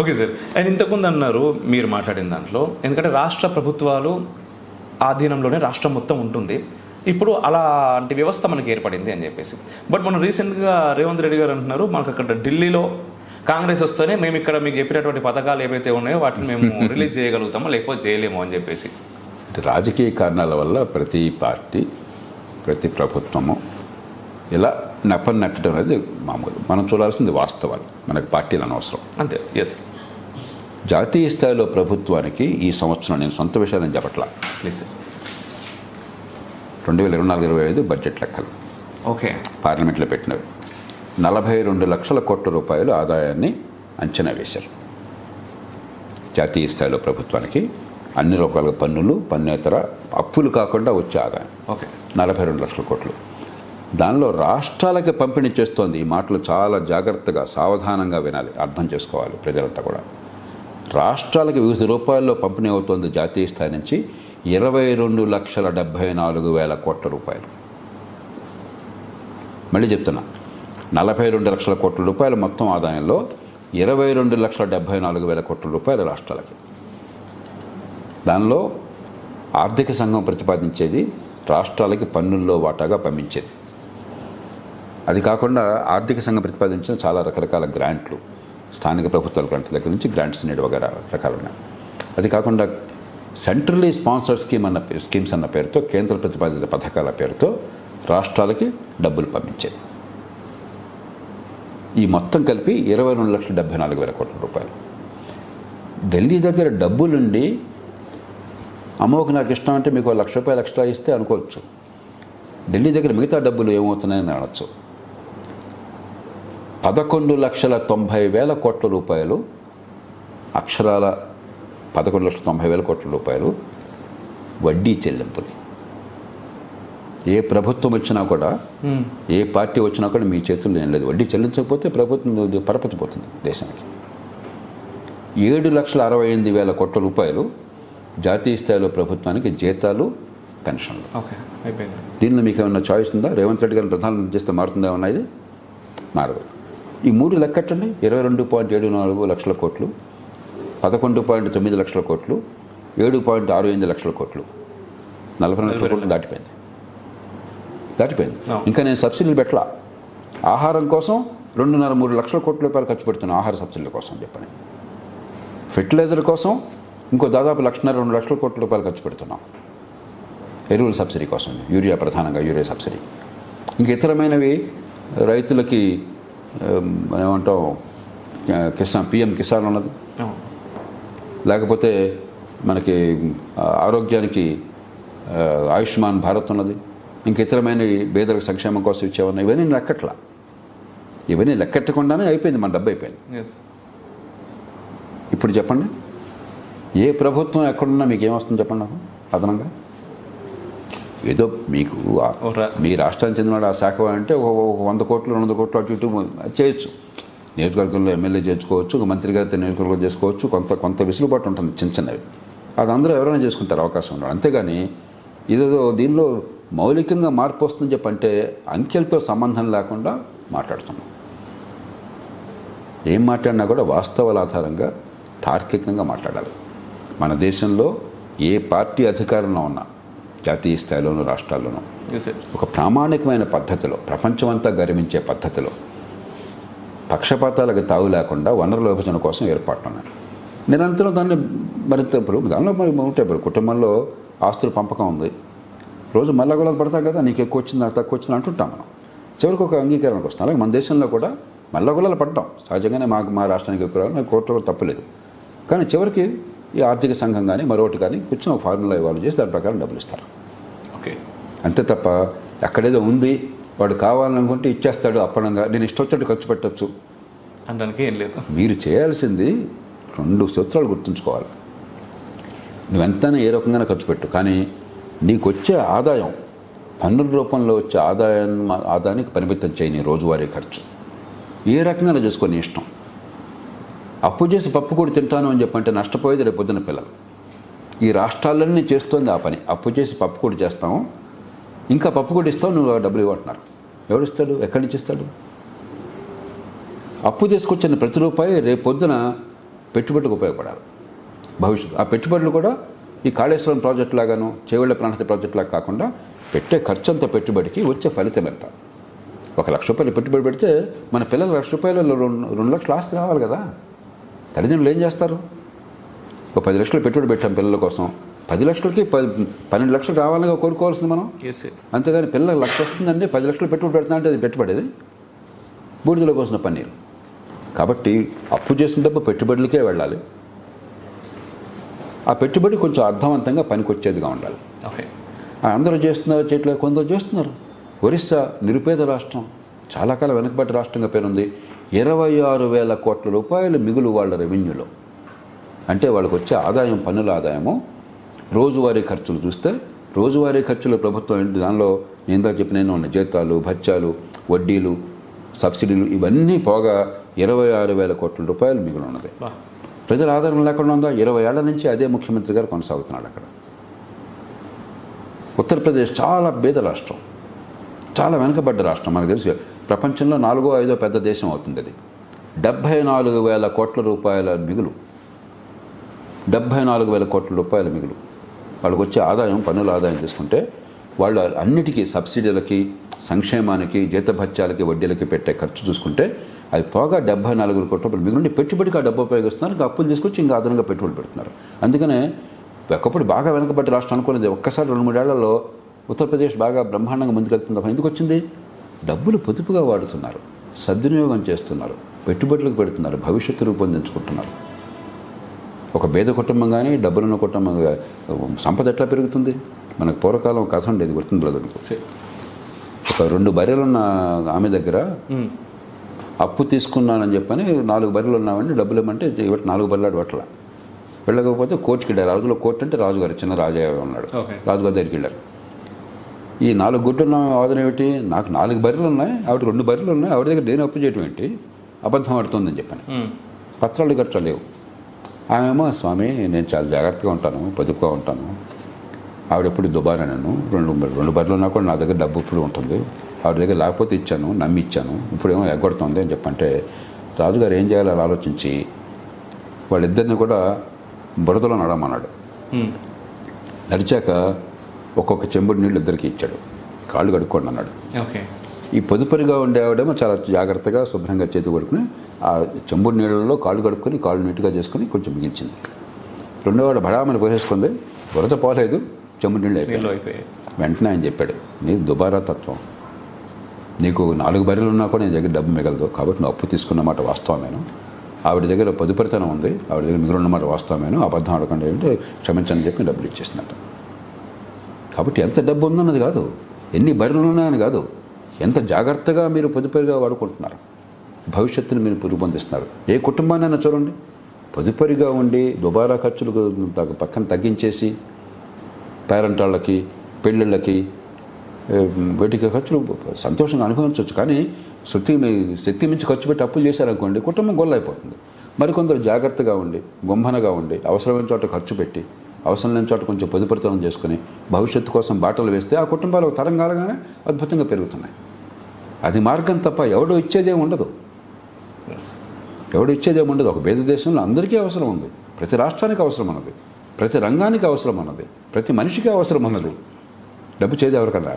Okay sir and ఇంతకుముందు అన్నారు మీరు మాట్లాడిన దాంట్లో ఎందుకంటే రాష్ట్ర ప్రభుత్వాలు ఆధీనంలోనే రాష్ట్రం మొత్తం ఉంటుంది. ఇప్పుడు అలాంటి వ్యవస్థ మనకి ఏర్పడింది అని చెప్పేసి. బట్ మనం రీసెంట్గా రేవంత్ రెడ్డి గారు అంటున్నారు మనకు అక్కడ ఢిల్లీలో కాంగ్రెస్ వస్తేనే మేము ఇక్కడ మీకు చెప్పినటువంటి పథకాలు ఏవైతే ఉన్నాయో వాటిని మేము రిలీజ్ చేయగలుగుతామో లేకపోతే చేయలేము అని చెప్పేసి. అంటే రాజకీయ కారణాల వల్ల ప్రతి పార్టీ ప్రతి ప్రభుత్వము ఇలా నెపం నెట్టడం అనేది మామూలు. మనం చూడాల్సింది వాస్తవాలు. మనకు పార్టీలు అనవసరం. అంతే. ఎస్ జాతీయ స్థాయిలో ప్రభుత్వానికి ఈ సంవత్సరం నేను సొంత విషయాలు నేను చెప్పట్లా? ప్లీజ్ రెండు వేల ఇరవై నాలుగు ఇరవై ఐదు బడ్జెట్ లెక్కలు. ఓకే పార్లమెంట్లో పెట్టినవి. నలభై రెండు లక్షల కోట్ల రూపాయలు ఆదాయాన్ని అంచనా వేశారు. జాతీయ స్థాయిలో ప్రభుత్వానికి అన్ని రకాల పన్నులు పన్నేతర అప్పులు కాకుండా వచ్చే ఆదాయం. ఓకే నలభై రెండు లక్షల కోట్లు. దానిలో రాష్ట్రాలకి పంపిణీ చేస్తోంది. ఈ మాటలు చాలా జాగ్రత్తగా సావధానంగా వినాలి. అర్థం చేసుకోవాలి ప్రజలంతా కూడా. రాష్ట్రాలకు వివిధ రూపాయల్లో పంపిణీ అవుతోంది జాతీయ స్థాయి నుంచి ఇరవై రెండు లక్షల డెబ్భై నాలుగు వేల కోట్ల రూపాయలు. మళ్ళీ చెప్తున్నా. నలభై రెండు లక్షల కోట్ల రూపాయల మొత్తం ఆదాయంలో ఇరవై రెండు లక్షల డెబ్భై నాలుగు వేల కోట్ల రూపాయలు రాష్ట్రాలకి. దానిలో ఆర్థిక సంఘం ప్రతిపాదించేది రాష్ట్రాలకి పన్నుల్లో వాటాగా పంపించేది. అది కాకుండా ఆర్థిక సంఘం ప్రతిపాదించిన చాలా రకరకాల గ్రాంట్లు స్థానిక ప్రభుత్వాల గ్రాంట్ల దగ్గర నుంచి గ్రాంట్స్ నేడు వగేరా రకాలు ఉన్నాయి అది కాకుండా సెంట్రల్లీ స్పాన్సర్ స్కీమ్ అన్న స్కీమ్స్ అన్న పేరుతో కేంద్ర ప్రతిపాదిత పథకాల పేరుతో రాష్ట్రాలకి డబ్బులు పంపించేది. ఈ మొత్తం కలిపి ఇరవై రెండు లక్షల డెబ్బై నాలుగు వేల కోట్ల రూపాయలు. ఢిల్లీ దగ్గర డబ్బులుండి అమ్మోకి నాకు ఇష్టం అంటే మీకు లక్ష రూపాయలు ఎక్స్ట్రా ఇస్తే అనుకోవచ్చు. ఢిల్లీ దగ్గర మిగతా డబ్బులు ఏమవుతున్నాయని అనొచ్చు పదకొండు లక్షల తొంభై వేల కోట్ల రూపాయలు అక్షరాల పదకొండు లక్షల తొంభై వేల కోట్ల రూపాయలు వడ్డీ చెల్లింపులు. ఏ ప్రభుత్వం వచ్చినా కూడా ఏ పార్టీ వచ్చినా కూడా మీ చేతుల్లో ఏం లేదు. వడ్డీ చెల్లించకపోతే ప్రభుత్వం పరపతి పోతుంది దేశానికి. ఏడు లక్షల అరవై ఎనిమిది వేల కోట్ల రూపాయలు జాతీయ స్థాయిలో ప్రభుత్వానికి జీతాలు పెన్షన్లు. దీనిలో మీకు ఏమన్నా చాయిస్ ఉందా? రేవంత్ రెడ్డి గారిని ప్రధానమంత్రి చేస్తే మారుతుందా ఏమన్నా ఇది? మారదు. ఈ మూడు లెక్కట్టండి ఇరవై రెండు పాయింట్ ఏడు నాలుగు లక్షల కోట్లు పదకొండు పాయింట్ తొమ్మిది లక్షల కోట్లు ఏడు పాయింట్ ఆరు ఎనిమిది లక్షల కోట్లు. నలభై లక్షల కోట్లు దాటిపోయింది. దాటిపోయింది. ఇంకా నేను సబ్సిడీలు పెట్టలా. ఆహారం కోసం రెండున్నర మూడు లక్షల కోట్ల రూపాయలు ఖర్చు పెడుతున్నాను ఆహార సబ్సిడీల కోసం చెప్పని. ఫెర్టిలైజర్ కోసం ఇంకో దాదాపు లక్షన్నర రెండు లక్షల కోట్ల రూపాయలు ఖర్చు పెడుతున్నాం. ఎరువుల సబ్సిడీ కోసం యూరియా ప్రధానంగా యూరియా సబ్సిడీ. ఇంక ఇతరమైనవి రైతులకి మనం ఏమంటాం కిసాన్ పిఎం కిసాన్ ఉన్నది. లేకపోతే మనకి ఆరోగ్యానికి ఆయుష్మాన్ భారత్ ఉన్నది ఇంక ఇతరమైనవి పేదలకు సంక్షేమం కోసం ఇచ్చేవన్నా ఇవన్నీ లెక్కట్లా. ఇవన్నీ లెక్కట్టకుండానే అయిపోయింది మన డబ్బు అయిపోయింది. ఇప్పుడు చెప్పండి ఏ ప్రభుత్వం ఎక్కడున్నా మీకు ఏమొస్తుంది చెప్పండి నాకు అదనంగా? ఏదో మీకు మీ రాష్ట్రానికి చెందినవాడు ఆ శాఖ అంటే ఒక వంద కోట్లు రెండు కోట్లు అటు ఇటు చేయొచ్చు. నియోజకవర్గంలో ఎమ్మెల్యే చేసుకోవచ్చు ఒక మంత్రి గారితో నియోజకవర్గం చేసుకోవచ్చు కొంత కొంత విసులుబాటు ఉంటుంది చిన్న చిన్నవి. అది అందరూ ఎవరైనా చేసుకుంటారు అవకాశం ఉన్నాడు అంతేగాని ఇదేదో దీనిలో మౌలికంగా మార్పు వస్తుందని చెప్పంటే అంకెలతో సంబంధం లేకుండా మాట్లాడుతున్నాం. ఏం మాట్లాడినా కూడా వాస్తవాల ఆధారంగా తార్కికంగా మాట్లాడాలి. మన దేశంలో ఏ పార్టీ అధికారంలో ఉన్నా జాతీయ స్థాయిలోనూ రాష్ట్రాల్లోనూ. ఒక ప్రామాణికమైన పద్ధతిలో ప్రపంచమంతా గర్వించే పద్ధతిలో పక్షపాతాలకు తావు లేకుండా వనరుల విభజన కోసం ఏర్పాట్లు ఉన్నాయి నిరంతరం దాన్ని మరింత దానిలో మరి ఉంటాయి ఇప్పుడు కుటుంబంలో ఆస్తుల పంపకం ఉంది. రోజు మల్లగొలాలు పడతాం కదా నీకు ఎక్కువ వచ్చింది నాకు తక్కువ వచ్చింది అంటుంటాం మనం. చివరికి ఒక అంగీకారానికి వస్తాం. అలాగే మన దేశంలో కూడా మల్లగొలాలు పడ్డాం. సహజంగానే మాకు మా రాష్ట్రానికి ఎక్కువ రావాలి నాకు కోర్టులో తప్పలేదు. కానీ చివరికి ఈ ఆర్థిక సంఘం కానీ మరొకటి కానీ కూర్చొని ఒక ఫార్ములా ఇవ్వాలి చేసి దాని ప్రకారం డబ్బులు ఇస్తారు. అంతే తప్ప ఎక్కడేదో ఉంది. వాడు కావాలనుకుంటే ఇచ్చేస్తాడు అప్పనంగా. నేను ఇష్టం వచ్చినట్టు ఖర్చు పెట్టచ్చు. అనడానికి ఏం లేదు. మీరు చేయాల్సింది రెండు సూత్రాలు గుర్తుంచుకోవాలి. నువ్వెంతైనా ఏ రకంగా ఖర్చు పెట్టు. కానీ నీకు వచ్చే ఆదాయం పన్నుల రూపంలో వచ్చే ఆదాయం ఆదాయానికి పరిమితం చేయి నీ రోజువారీ ఖర్చు. ఏ రకంగా చేసుకో నీ ఇష్టం. అప్పు చేసి పప్పు కూడా తింటాను అని చెప్పంటే నష్టపోయేది రేపు పొద్దున పిల్లలు. ఈ రాష్ట్రాలన్నీ చేస్తోంది ఆ పని. అప్పు చేసి పప్పు కూడా చేస్తాము ఇంకా పప్పు కూడా ఇస్తావు నువ్వు డబ్బులు ఇవ్వట్టున్నారు ఎవరు ఇస్తాడు? ఎక్కడి నుంచి ఇస్తాడు? అప్పు తీసుకొచ్చిన ప్రతి రూపాయి రేపు పొద్దున పెట్టుబడులకు ఉపయోగపడాలి. భవిష్యత్తు ఆ పెట్టుబడులు కూడా ఈ కాళేశ్వరం ప్రాజెక్టు లాగాను చేవెళ్ళ ప్రణాళిక ప్రాజెక్ట్ లాగా కాకుండా పెట్టే ఖర్చు అంత పెట్టుబడికి వచ్చే ఫలితం ఎంత? ఒక లక్ష రూపాయలు పెట్టుబడి పెడితే మన పిల్లలు లక్ష రూపాయలు రెండు రెండు లక్షలు ఆస్తి రావాలి కదా. తల్లిదండ్రులు ఏం చేస్తారు? ఒక పది లక్షలు పెట్టుబడి పెట్టాం పిల్లల కోసం. పది లక్షలకి పన్నెండు లక్షలు రావాలని కోరుకోవాల్సింది మనం? అంతేగాని పిల్లలకు లక్ష వస్తుందండి పది లక్షలు పెట్టుబడి పెడుతున్నా అంటే అది పెట్టుబడేది? బూడిదలో పోసిన పన్నీరు. కాబట్టి అప్పు చేసిన డబ్బు పెట్టుబడులకే వెళ్ళాలి. ఆ పెట్టుబడి కొంచెం అర్థవంతంగా పనికొచ్చేదిగా ఉండాలి. ఓకే. అందరూ చేస్తున్నారు చేయట్లేదు? కొందరు చేస్తున్నారు. ఒరిస్సా నిరుపేద రాష్ట్రం. చాలా కాలం వెనకబడ్డ రాష్ట్రంగా పేరుంది. ఇరవై ఆరు వేల కోట్ల రూపాయలు మిగులు వాళ్ళ రెవెన్యూలో. అంటే వాళ్ళకి వచ్చే ఆదాయం పన్నుల ఆదాయము రోజువారీ ఖర్చులు చూస్తే రోజువారీ ఖర్చులు ప్రభుత్వం ఏంటి? దానిలో నేను ఇందాక చెప్పిన ఉన్నాయి జీతాలు భత్యాలు వడ్డీలు సబ్సిడీలు ఇవన్నీ పోగా ఇరవై ఆరు వేల కోట్ల రూపాయలు మిగులు ఉన్నది. ప్రజల ఆదరణ లేకుండా ఉందా? ఇరవై ఏళ్ళ నుంచి అదే ముఖ్యమంత్రి గారు కొనసాగుతున్నాడు అక్కడ. ఉత్తరప్రదేశ్ చాలా బీద రాష్ట్రం. చాలా వెనుకబడ్డ రాష్ట్రం మనకు తెలుసు. ప్రపంచంలో నాలుగో ఐదో పెద్ద దేశం అవుతుంది అది. డెబ్భై నాలుగు వేల కోట్ల రూపాయల మిగులు. డెబ్భై నాలుగు వేల కోట్ల రూపాయల మిగులు. వాళ్ళకి వచ్చే ఆదాయం పన్నుల ఆదాయం తీసుకుంటే వాళ్ళు అన్నిటికీ సబ్సిడీలకి సంక్షేమానికి జీతభత్యాలకి వడ్డీలకి పెట్టే ఖర్చు చూసుకుంటే అది పోగా డెబ్బై నాలుగు కోట్ల రూపాయలు. మిగులుండి పెట్టుబడికి ఆ డబ్బు ఉపయోగిస్తున్నారు ఇంకా అప్పులు తీసుకొచ్చి ఇంకా అదనంగా పెట్టుబడి పెడుతున్నారు. అందుకనే ఒకప్పుడు బాగా వెనకబడి రాష్ట్రం అనుకునేది ఒక్కసారి రెండు మూడేళ్ళలో ఉత్తరప్రదేశ్ బాగా బ్రహ్మాండంగా ముందుకెళ్తుంది ఎందుకు వచ్చింది? డబ్బులు పొదుపుగా వాడుతున్నారు సద్వినియోగం చేస్తున్నారు పెట్టుబడులకు పెడుతున్నారు భవిష్యత్తు రూపొందించుకుంటున్నారు. ఒక పేద కుటుంబం కానీ డబ్బులున్న కుటుంబం సంపద ఎట్లా పెరుగుతుంది? మనకు పూర్వకాలం కథ ఉండేది గుర్తుంది బ్రదర్ ఒక రెండు బర్రెలున్న ఆమె దగ్గర. అప్పు తీసుకున్నానని చెప్పని నాలుగు బర్రెలు ఉన్నామండి డబ్బులు ఇవ్వమంటే ఇవ్వట నాలుగు బర్రెలు పట్ల వెళ్ళకపోతే కోర్టుకి వెళ్ళారు. ఆ రోజుల్లో కోర్టు అంటే రాజుగారు చిన్న రాజయ్య ఉన్నాడు. రాజుగారి దగ్గరికి వెళ్ళారు. ఈ నాలుగు గుడ్లు ఉన్న వాదన ఏమిటి? నాకు నాలుగు బర్రెలు ఉన్నాయి ఆవిడ రెండు బర్రెలు ఉన్నాయి ఆవిడ దగ్గర నేను అప్పు చేయటం ఏంటి? అబద్ధం ఆడుతుందని చెప్పాను. పత్రాలు గట్రా లేవు. ఆమెమో స్వామి నేను చాలా జాగ్రత్తగా ఉంటాను పొదుపుగా ఉంటాను. ఆవిడ ఎప్పుడు దుబారా నేను రెండు రెండు బర్రెలు ఉన్నా కూడా నా దగ్గర డబ్బు ఇప్పుడు ఉంటుంది. ఆవిడ దగ్గర లేకపోతే ఇచ్చాను నమ్మి ఇచ్చాను. ఇప్పుడేమో ఎగ్గొడుతుంది. అని చెప్పంటే రాజుగారు ఏం చేయాలో అని ఆలోచించి వాళ్ళిద్దరిని కూడా బురదలో నడమన్నాడు. నడిచాక ఒక్కొక్క చెంబుడు నీళ్ళు ఇద్దరికి ఇచ్చాడు. కాళ్ళు కడుక్కోండి అన్నాడు. ఓకే. ఈ పొదుపరిగా ఉండే ఆవిడేమో చాలా జాగ్రత్తగా శుభ్రంగా చేతి పడుకుని ఆ చెంబుడు నీళ్ళలో కాళ్ళు కడుక్కొని కాళ్ళు నీట్గా చేసుకుని కొంచెం మిగిల్చింది. రెండోవాడు బడామని పోసేసుకుంది. బురద పోలేదు చెంబుడు నీళ్ళు అయిపోయాయి. వెంటనే ఆయన చెప్పాడు నీది దుబారా తత్వం. నీకు నాలుగు బర్రెలు ఉన్నా కూడా నీ దగ్గర డబ్బు మిగలదు. కాబట్టి నువ్వు అప్పు తీసుకున్నమాట వాస్తవమేను. ఆవిడ దగ్గర పొదుపరితనం ఉంది. ఆవిడ దగ్గర మిగిలిన్నమాట వాస్తవమేను. అబద్ధం అడగకుండా ఏంటంటే క్షమించని చెప్పి డబ్బులు ఇచ్చేసినట్టు. కాబట్టి ఎంత డబ్బు ఉందన్నది కాదు. ఎన్ని బర్రెలు ఉన్నాయని కాదు. ఎంత జాగ్రత్తగా మీరు పొదుపరిగా వాడుకుంటున్నారు? భవిష్యత్తును మీరు రూపొందిస్తున్నారు ఏ కుటుంబాన్నైనా చూడండి. పొదుపరిగా ఉండి దుబారా ఖర్చులు పక్కన తగ్గించేసి పేరెంట్ వాళ్ళకి పెళ్ళిళ్ళకి ఏ, వీటికి ఖర్చులు సంతోషంగా అనుభవించవచ్చు. కానీ శక్తి మీ- శక్తి మించి ఖర్చు పెట్టి అప్పులు చేశారనుకోండి కుటుంబం గొల్లైపోతుంది. మరికొందరు జాగ్రత్తగా ఉండి గుంభనగా ఉండి అవసరమైన చోట ఖర్చు పెట్టి అవసరం లేని చోట కొంచెం పొదుపరితనం చేసుకుని భవిష్యత్తు కోసం బాటలు వేస్తే ఆ కుటుంబాలు ఒక తరం కాలగానే అద్భుతంగా పెరుగుతున్నాయి. అది మార్గం తప్ప ఎవడో ఇచ్చేదేం ఉండదు. ఎవడు ఇచ్చేదేం ఉండదు ఒక పేద దేశంలో అందరికీ అవసరం ఉంది. ప్రతి రాష్ట్రానికి అవసరం అన్నది ప్రతి రంగానికి అవసరం అన్నది ప్రతి మనిషికి అవసరం అన్నది డబ్బు చేది ఎవరికన్నా?